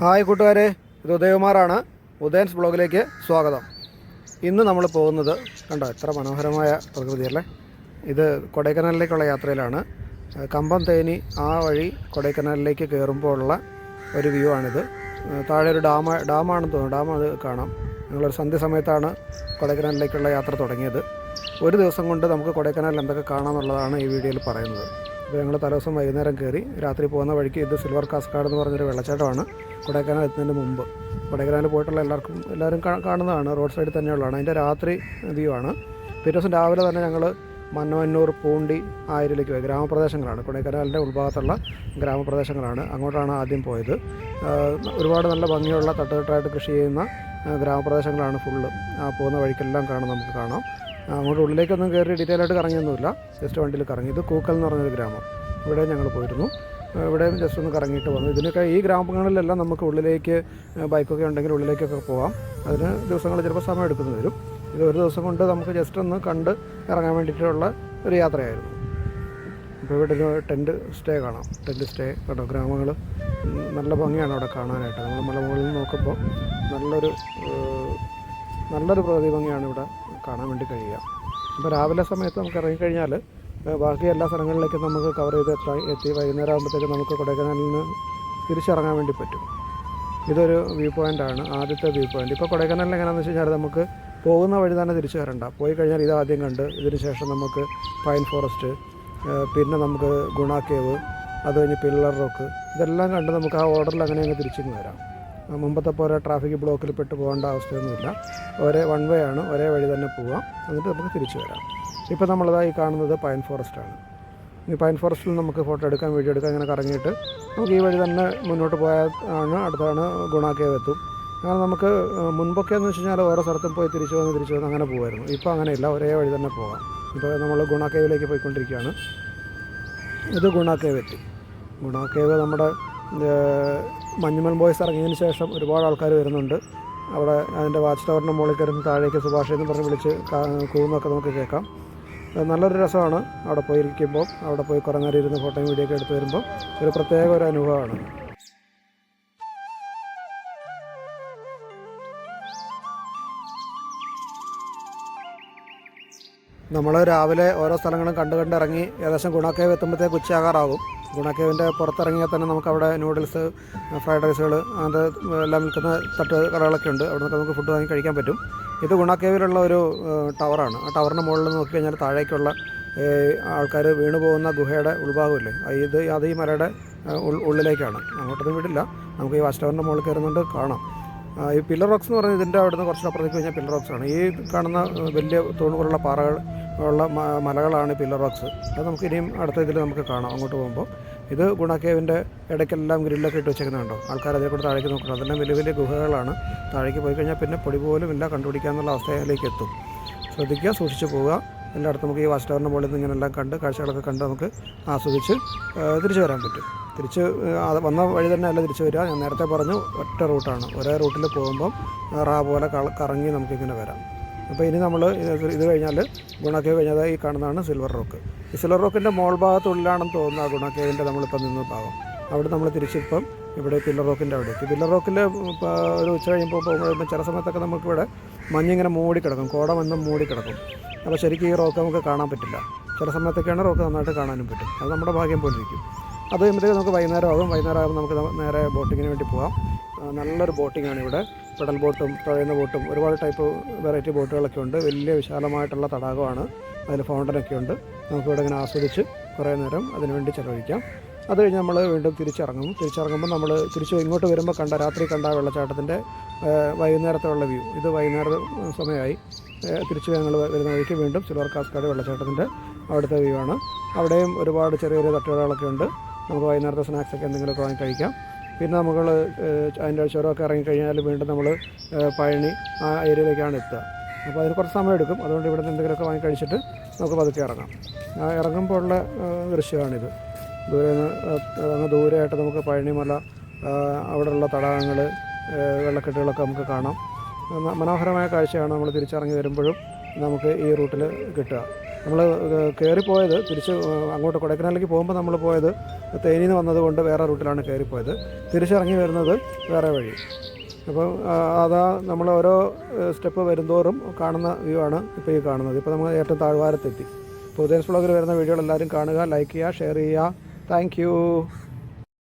Hi കൂട്ടുകാരെ ഇത് ഉദയകുമാറാണ് ഉദയൻസ് ബ്ലോഗിലേക്ക് സ്വാഗതം. ഇന്ന് നമ്മൾ പോകുന്നത് കണ്ടോ എത്ര മനോഹരമായ പ്രകൃതിയല്ലേ ഇത് കൊടൈക്കനാലിലേക്കുള്ള യാത്രയിലാണ്. കമ്പം തേനി ആ വഴി കൊടൈക്കനാലിലേക്ക് കയറുമ്പോഴുള്ള ഒരു വ്യൂ ആണിത്. താഴെ ഒരു ഡാം ഡാമാണെന്ന് തോന്നുന്നു ഡാം അത് കാണാം. ഞങ്ങളൊരു സന്ധ്യ സമയത്താണ് കൊടൈക്കനാലിലേക്കുള്ള യാത്ര തുടങ്ങിയത്. ഒരു ദിവസം കൊണ്ട് നമുക്ക് കൊടൈക്കനാലിൽ എന്തൊക്കെ കാണാമെന്നുള്ളതാണ് ഈ വീഡിയോയിൽ പറയുന്നത്. അപ്പോൾ ഞങ്ങൾ തലേദിവസം വൈകുന്നേരം കയറി രാത്രി പോകുന്ന വഴിക്ക് ഇത് സിൽവർ കാസ്കാട് എന്ന് പറഞ്ഞൊരു വെള്ളച്ചാട്ടമാണ്. കൊടൈക്കനാൽ എത്തുന്നതിന് മുമ്പ്. കൊടൈക്കനാൽ പോയിട്ടുള്ള എല്ലാവർക്കും എല്ലാവരും കാണുന്നതാണ്. റോഡ് സൈഡിൽ തന്നെയുള്ളതാണ്. അതിന്റെ രാത്രി വ്യൂ ആണ്. പിറ്റേ ദിവസം രാവിലെ തന്നെ ഞങ്ങൾ മന്നവന്നൂർ പൂണ്ടി ആയിരിലേക്ക് പോയി. ഗ്രാമപ്രദേശങ്ങളാണ്. കൊടൈക്കനാലിന്റെ ഉൾഭാഗത്തുള്ള ഗ്രാമപ്രദേശങ്ങളാണ്. അങ്ങോട്ടാണ് ആദ്യം പോയത്. ഒരുപാട് നല്ല ഭംഗിയുള്ള തട്ടുകെട്ടായിട്ട് കൃഷി ചെയ്യുന്ന ഗ്രാമപ്രദേശങ്ങളാണ് ഫുള്ള് ആ പോകുന്ന വഴിക്കെല്ലാം കാണാം നമുക്ക് കാണാം. അങ്ങോട്ട് ഉള്ളിലേക്കൊന്നും കയറി ഡീറ്റെയിൽ ആയിട്ട് കറങ്ങിയൊന്നുമില്ല. ജസ്റ്റ് വണ്ടിയിൽ കറങ്ങി. ഇത് കൂക്കൽ എന്ന് പറഞ്ഞൊരു ഗ്രാമം. ഇവിടെ ഞങ്ങൾ പോയിരുന്നു. ഇവിടെ ജസ്റ്റ് ഒന്ന് കറങ്ങിയിട്ട് വന്നു. ഇതിനൊക്കെ ഈ ഗ്രാമങ്ങളിലെല്ലാം നമുക്ക് ഉള്ളിലേക്ക് ബൈക്കൊക്കെ ഉണ്ടെങ്കിൽ ഉള്ളിലേക്കൊക്കെ പോകാം അതിന് ദിവസങ്ങൾ ചിലപ്പോൾ സമയം എടുക്കുന്നു വരും. ഇത് ഒരു ദിവസം കൊണ്ട് നമുക്ക് ജസ്റ്റ് ഒന്ന് കണ്ട് ഇറങ്ങാൻ വേണ്ടിയിട്ടുള്ള ഒരു യാത്രയായിരുന്നു. അപ്പോൾ ഇവിടെ ഒരു ടെന്റ് സ്റ്റേ കാണാം. ടെന്റ് സ്റ്റേ കേട്ടോ ഗ്രാമങ്ങൾ നല്ല ഭംഗിയാണ് അവിടെ കാണാനായിട്ട്. നമ്മൾ മലമുകളിൽ നോക്കുമ്പോൾ നല്ലൊരു നല്ലൊരു പ്രകൃതി ഭംഗിയാണ് ഇവിടെ കാണാൻ വേണ്ടി കഴിയുക. അപ്പോൾ രാവിലെ സമയത്ത് നമുക്ക് ഇറങ്ങിക്കഴിഞ്ഞാൽ ബാക്കി എല്ലാ സ്ഥലങ്ങളിലേക്കും നമുക്ക് കവർ ചെയ്ത് എത്താൻ എത്തി വൈകുന്നേരം ആകുമ്പോഴത്തേക്ക് നമുക്ക് കൊടൈക്കനാലിൽ നിന്ന് തിരിച്ചിറങ്ങാൻ വേണ്ടി പറ്റും. ഇതൊരു വ്യൂ പോയിന്റ് ആണ് ആദ്യത്തെ വ്യൂ പോയിന്റ് ഇപ്പോൾ കൊടൈക്കനാലിൽ എങ്ങനെയാണെന്ന് വെച്ച് കഴിഞ്ഞാൽ നമുക്ക് പോകുന്ന വഴി തന്നെ തിരിച്ചു വരണ്ട. പോയി കഴിഞ്ഞാൽ ഇത് ആദ്യം കണ്ട് ഇതിന് ശേഷം നമുക്ക് പൈൻ ഫോറസ്റ്റ് പിന്നെ നമുക്ക് ഗുണ കേവ് അത് കഴിഞ്ഞ് പില്ലർ റോക്ക് ഇതെല്ലാം കണ്ട് നമുക്ക് ആ ഓർഡറിൽ അങ്ങനെ അങ്ങ് തിരിച്ചിങ്ങ് വരാം. മുമ്പത്തെ പോലെ ട്രാഫിക് ബ്ലോക്കിൽ പെട്ട് പോകേണ്ട അവസ്ഥയൊന്നുമില്ല. ഒരേ വൺ വേ ആണ് ഒരേ വഴി തന്നെ പോവാം. എന്നിട്ട് നമുക്ക് തിരിച്ചു വരാം. ഇപ്പോൾ നമ്മളിതായി കാണുന്നത് പൈൻ ഫോറസ്റ്റാണ് ഈ പൈൻ ഫോറസ്റ്റിൽ നമുക്ക് ഫോട്ടോ എടുക്കാൻ വീഡിയോ എടുക്കാൻ ഇങ്ങനെ കറങ്ങിയിട്ട്. നമുക്ക് ഈ വഴി തന്നെ മുന്നോട്ട് പോയാൽ ആണ് അടുത്താണ് ഗുണ കേവ് എത്തും. അങ്ങനെ നമുക്ക് മുൻപൊക്കെ എന്ന് വെച്ച് കഴിഞ്ഞാൽ ഓരോ സ്ഥലത്തും പോയി തിരിച്ചു വന്ന് തിരിച്ചു വന്ന് അങ്ങനെ പോകുമായിരുന്നു ഇപ്പോൾ അങ്ങനെയില്ല ഒരേ വഴി തന്നെ പോകാം ഇപ്പോൾ നമ്മൾ ഗുണ കേവിലേക്ക് പോയിക്കൊണ്ടിരിക്കുകയാണ്. ഇത് ഗുണ കേവ് എത്തി. ഗുണ കേവ് നമ്മുടെ മഞ്ഞുമൽ ബോയ്സ് ഇറങ്ങിയതിന് ശേഷം ഒരുപാട് ആൾക്കാർ വരുന്നുണ്ട്. അവിടെ അതിന്റെ വാച്ച് ടവറിന്റെ മുകളിൽ കയറുന്ന താഴേക്ക് സുഭാഷ് എന്ന് പറഞ്ഞ് വിളിച്ച് കൂന്നൊക്കെ നമുക്ക് കേൾക്കാം. നല്ലൊരു രസമാണ് അവിടെ പോയിരിക്കുമ്പോൾ. അവിടെ പോയി കുറേ നേരം ഇരുന്ന് ഫോട്ടോയും വീഡിയോ ഒക്കെ എടുത്ത് വരുമ്പോൾ ഒരു പ്രത്യേക ഒരു അനുഭവമാണ്. നമ്മൾ രാവിലെ ഓരോ സ്ഥലങ്ങളും കണ്ട് കണ്ടിറങ്ങി ഏകദേശം ഗുണക്കേവ് എത്തുമ്പോഴത്തേക്ക് ഉച്ചയാകാറാകും. ഗുണക്കേവിന്റെ പുറത്തിറങ്ങിയാൽ തന്നെ നമുക്ക് അവിടെ നൂഡിൽസ് ഫ്രൈഡ് റൈസുകൾ അത് എല്ലാം വിൽക്കുന്ന തട്ട് കടകളൊക്കെ ഉണ്ട്. അവിടെ നിന്നൊക്കെ നമുക്ക് ഫുഡ് വാങ്ങി കഴിക്കാൻ പറ്റും. ഇത് ഗുണക്കേവിലുള്ള ഒരു ടവറാണ് ആ ടവറിന്റെ മുകളിൽ നോക്കി കഴിഞ്ഞാൽ താഴേക്കുള്ള ആൾക്കാർ വീണു പോകുന്ന ഗുഹയുടെ ഉൾഭാഗമില്ലേ? ഇത് അത് ഈ മലയുടെ ഉള്ളിലേക്കാണ്. അങ്ങോട്ടൊന്നും വിടില്ല. നമുക്ക് ഈ വാച്ച് ടവറിന്റെ മുകളിൽ കയറുന്നുണ്ട് കാണാം. ഈ പില്ലർ റോക്സ് എന്ന് പറഞ്ഞാൽ ഇതിന്റെ അവിടുന്ന് കുറച്ച് അപ്പുറത്തേക്ക് കഴിഞ്ഞാൽ പില്ലർ റോക്സ് ആണ്. ഈ കാണുന്ന വലിയ തൂണുകളുള്ള പാറകൾ ഉള്ള മലകളാണ് പില്ലർ റോക്സ്. അത് നമുക്ക് ഇനിയും അടുത്ത ഇതിൽ നമുക്ക് കാണാം അങ്ങോട്ട് പോകുമ്പോൾ. ഇത് ഗുണക്കേവിന്റെ ഇടയ്ക്കെല്ലാം ഗ്രില്ലൊക്കെ ഇട്ട് വെച്ചേക്കുന്നുണ്ടോ ആൾക്കാർ അതേ കൂടെ താഴേക്ക് നോക്കണം. അതെല്ലാം വലിയ വലിയ ഗുഹകളാണ്. താഴേക്ക് പോയി കഴിഞ്ഞാൽ പിന്നെ പൊടി പോലും ഇല്ല കണ്ടുപിടിക്കാമെന്നുള്ള അവസ്ഥയിലേക്ക് എത്തും. ശ്രദ്ധിക്കുക സൂക്ഷിച്ച് പോവുക. എല്ലായിടത്തും നമുക്ക് ഈ വാച്ച് ടവറിന്റെ മുകളിൽ നിന്ന് ഇങ്ങനെ എല്ലാം കണ്ട് കാഴ്ചകളൊക്കെ കണ്ട് നമുക്ക് ആസ്വദിച്ച് തിരിച്ചു വരാൻ പറ്റും. തിരിച്ച് വന്ന വഴി തന്നെ അല്ല തിരിച്ചു വരിക. ഞാൻ നേരത്തെ പറഞ്ഞു ഒറ്റ റൂട്ടാണ്. ഒരേ റൂട്ടിൽ പോകുമ്പം റാ പോലെ കറങ്ങി നമുക്കിങ്ങനെ വരാം. അപ്പോൾ ഇനി നമ്മൾ ഇത് കഴിഞ്ഞാൽ ഗുണക്കേവ് കഴിഞ്ഞാൽ ഈ കാണുന്നതാണ് സിൽവർ റോക്ക് ഈ സിൽവർ റോക്കിന്റെ മോൾ ഭാഗത്തുള്ളിലാണെന്ന് തോന്നുന്നു ആ ഗുണക്കേവിന്റെ നമ്മളിപ്പോൾ നിന്ന് ഭാഗം. അവിടെ നമ്മൾ തിരിച്ചിപ്പം ഇവിടെ പില്ലർ റോക്കിന്റെ അവിടേക്ക്. പില്ലർ റോക്കിൽ ഒരു ഉച്ച കഴിയുമ്പോൾ പോകുമ്പോൾ ചില സമയത്തൊക്കെ നമുക്കിവിടെ മഞ്ഞിങ്ങനെ മൂടിക്കിടക്കും കോട മഞ്ഞും മൂടി കിടക്കും. അപ്പോൾ ശരിക്കും ഈ റോക്ക് നമുക്ക് കാണാൻ പറ്റില്ല. ചില സമയത്തൊക്കെയാണ് റോക്ക് നന്നായിട്ട് കാണാനും പറ്റും. അത് നമ്മുടെ ഭാഗ്യം പോലിരിക്കും അത് കഴിയുമ്പോഴത്തേക്ക് നമുക്ക് വൈകുന്നേരം ആകും വൈകുന്നേരം ആകുമ്പോൾ നമുക്ക് നേരെ ബോട്ടിങ്ങിന് വേണ്ടി പോകാം നല്ലൊരു ബോട്ടിങ്ങാണ് ഇവിടെ. പെഡൽ ബോട്ടും തുഴയുന്ന ബോട്ടും ഒരുപാട് ടൈപ്പ് വെറൈറ്റി ബോട്ടുകളൊക്കെ ഉണ്ട്. വലിയ വിശാലമായിട്ടുള്ള തടാകമാണ്. അതിൽ ഫൗണ്ടനൊക്കെ ഉണ്ട്. നമുക്കിവിടെ ഇങ്ങനെ ആസ്വദിച്ച് കുറേ നേരം അതിനുവേണ്ടി ചിലവഴിക്കാം. അത് കഴിഞ്ഞ് നമ്മൾ വീണ്ടും തിരിച്ചിറങ്ങും. തിരിച്ചിറങ്ങുമ്പോൾ നമ്മൾ തിരിച്ച് ഇങ്ങോട്ട് വരുമ്പോൾ കണ്ട രാത്രി കണ്ട വെള്ളച്ചാട്ടത്തിന്റെ വൈകുന്നേരത്തുള്ള വ്യൂ ഇത് വൈകുന്നേരം സമയമായി. തിരിച്ച് ഞങ്ങൾ വരുന്ന വഴിക്ക് വീണ്ടും സിൽവർ കാസ്കാട് വെള്ളച്ചാട്ടത്തിന്റെ അവിടുത്തെ വ്യൂ ആണ്. അവിടെയും ഒരുപാട് ചെറിയ ചെറിയ തട്ടുകടകളൊക്കെ ഉണ്ട്. നമുക്ക് വൈകുന്നേരത്തെ സ്നാക്സൊക്കെ എന്തെങ്കിലുമൊക്കെ വാങ്ങി കഴിക്കാം. പിന്നെ നമ്മൾ അതിന്റെ ചുരമൊക്കെ ഇറങ്ങിക്കഴിഞ്ഞാൽ വീണ്ടും നമ്മൾ പഴനി ആ ഏരിയയിലേക്കാണ് എത്തുക. അപ്പോൾ അതിന് കുറച്ച് സമയം എടുക്കും. അതുകൊണ്ട് ഇവിടെ നിന്ന് എന്തെങ്കിലുമൊക്കെ വാങ്ങി കഴിച്ചിട്ട് നമുക്ക് പതുക്കെ ഇറങ്ങാം. ആ ഇറങ്ങുമ്പോൾ ഉള്ള ദൃശ്യമാണിത്. ദൂരെ നിന്ന് ദൂരെയായിട്ട് നമുക്ക് പഴനിമല ഏഹ്, അവിടെയുള്ള തടാകങ്ങൾ വെള്ളക്കെട്ടുകളൊക്കെ നമുക്ക് കാണാം. മനോഹരമായ കാഴ്ചയാണ് നമ്മൾ തിരിച്ചിറങ്ങി വരുമ്പോഴും നമുക്ക് ഈ റൂട്ടിൽ കിട്ടുക. നമ്മൾ കയറിപ്പോയത് തിരിച്ച് അങ്ങോട്ട് കൊടൈക്കനാലിലേക്ക് പോകുമ്പോൾ നമ്മൾ പോയത് തേനിയിൽ നിന്ന് വന്നതുകൊണ്ട് വേറെ റൂട്ടിലാണ് കയറിപ്പോയത്. തിരിച്ചിറങ്ങി വരുന്നത് വേറെ വഴി. അപ്പോൾ അതാ നമ്മൾ ഓരോ സ്റ്റെപ്പ് വരുന്തോറും കാണുന്ന വ്യൂ ആണ് ഇപ്പോൾ ഈ കാണുന്നത്. ഇപ്പോൾ നമ്മൾ ഏറ്റവും താഴ്വാരത്തെത്തി. അപ്പോൾ ഉദയൻസ് ബ്ലോഗിൽ വരുന്ന വീഡിയോകൾ എല്ലാവരും കാണുക ലൈക്ക് ചെയ്യുക ഷെയർ ചെയ്യുക. താങ്ക്